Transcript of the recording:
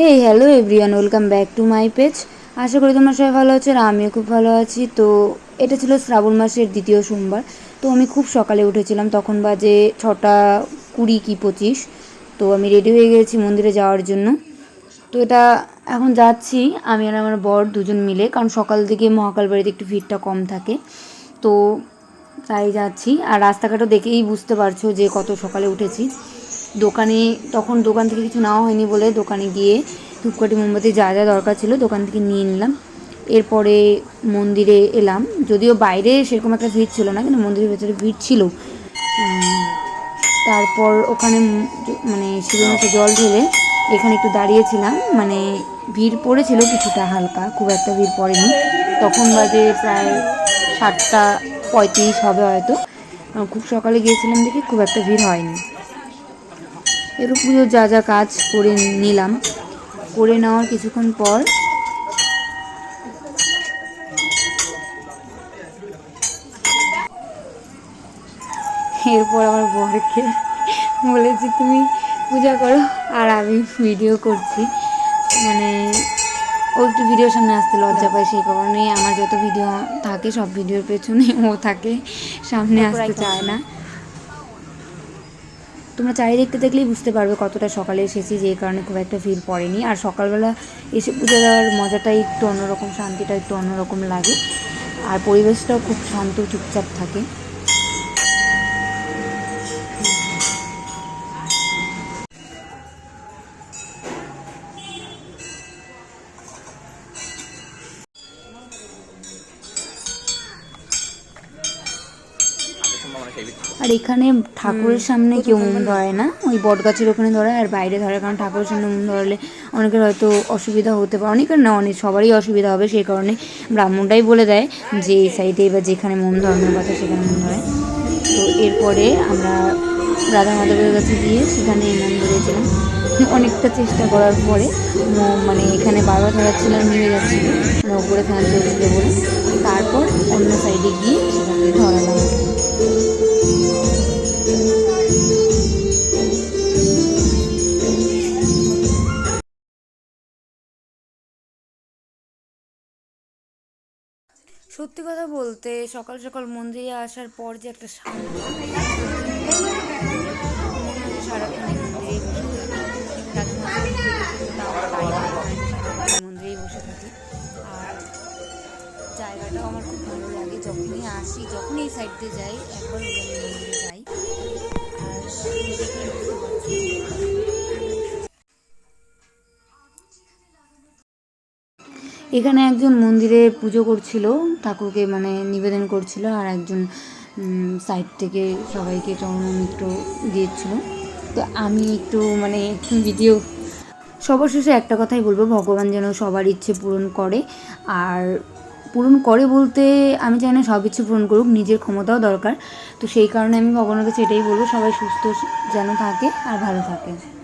Hey hello everyone welcome back to my page আশা করি তোমরা সবাই ভালো আছো আর আমিও খুব ভালো আছি। তো এটা ছিল শ্রাবণ মাসের দ্বিতীয় সোমবার। তো আমি খুব সকালে উঠেছিলাম। তখন বাজে ছটা কুড়ি কি পঁচিশ। তো আমি রেডি হয়ে গেছি মন্দিরে যাওয়ার জন্য। তো এটা এখন যাচ্ছি। আমি আর আমার বর দুজন মিলে। কারণ সকাল দিকে মহাকাল বাড়িতে একটু ভিড়টা কম থাকে। তো তাই যাচ্ছি। আর রাস্তাঘাটও দেখেই বুঝতে পারছ যে কত সকালে উঠেছি। দোকানে, তখন দোকান থেকে কিছু নেওয়া হয়নি বলে দোকানে গিয়ে ধূপকাঠি, মোমবাতি যা যা দরকার ছিল দোকান থেকে নিয়ে নিলাম। এরপরে মন্দিরে এলাম। যদিও বাইরে সেরকম একটা ভিড় ছিল না, কিন্তু মন্দিরের ভেতরে ভিড় ছিল। তারপর ওখানে মানে মুখে জল ঢেলে এখানে একটু দাঁড়িয়েছিলাম। মানে ভিড় পড়েছিল কিছুটা হালকা, খুব একটা ভিড় পড়েনি। তখন বাজে প্রায় সাতটা পঁয়ত্রিশ হবে হয়তো। খুব সকালে গিয়েছিলাম দেখে খুব একটা ভিড় হয়নি। এর পুজোর যা যা কাজ করে নিলাম করে নেওয়ার কিছুক্ষণ পর এরপর আমার বরকে বলেছি তুমি পূজা করো। আর আমি ভিডিও করছি। মানে ও একটু ভিডিওর সামনে আসতে লজ্জা পায় সেই কারণে আমার যত ভিডিও থাকে সব ভিডিওর পেছনে ও থাকে সামনে আসতে চায় না। তোমরা চারিদিকটা দেখলেই বুঝতে পারবে কতটা সকালে এসেছি, যে কারণে খুব একটা ভিড় পড়েনি। আর সকালবেলা এসে পুজো দেওয়ার মজাটাই একটু অন্যরকম, শান্তিটা একটু অন্যরকম লাগে। আর পরিবেশটাও খুব শান্ত, চুপচাপ থাকে। আর এখানে ঠাকুরের সামনে কেউ মন ধরে না। ওই বট গাছের ওখানে ধরে আর বাইরে ধরে কারণ ঠাকুরের সামনে মন ধরলে অনেকের হয়তো অসুবিধা হতে পারে। অনেকের না অনেক সবারই অসুবিধা হবে সেই কারণে ব্রাহ্মণটাই বলে দেয় যে এই সাইডে বা যেখানে মন ধরানোর কথা সেখানে মন ধরে তো এরপরে আমরা রাধা মাধবের কাছে গিয়ে সেখানে মন ধরেছিলাম। অনেকটা চেষ্টা করার পরে মানে এখানে বারবার ধরাচ্ছিলাম নিয়ে যাচ্ছিল মানে ওপরে ফ্যান চলছিল বলে। তারপর অন্য সাইডে গিয়ে সেখানে ধরালাম। সত্যি কথা বলতে সকাল সকাল মন্দিরে আসার পর যে একটা শান্তি জায়গাটাও আমার খুব ভালো লাগে। যখনই আসি, যখনই এই সাইড দিয়ে যাই, একবার মন্দিরে যাই। এখানে একজন মন্দিরে পুজো করছিল, ঠাকুরকে মানে নিবেদন করছিল, আর একজন সাইড থেকে সবাইকে চরণমিত্র দিয়েছিল। তো আমি একটু মানে ভিডিও সবার শেষে একটা কথাই বলব, ভগবান যেন সবার ইচ্ছে পূরণ করে। আর পূরণ করে বলতে আমি চাই না, সব ইচ্ছে পূরণ করুক, নিজের ক্ষমতাও দরকার। তো সেই কারণে আমি ভগবানের কাছে এটাই বলব, সবাই সুস্থ যেন থাকে আর ভালো থাকে।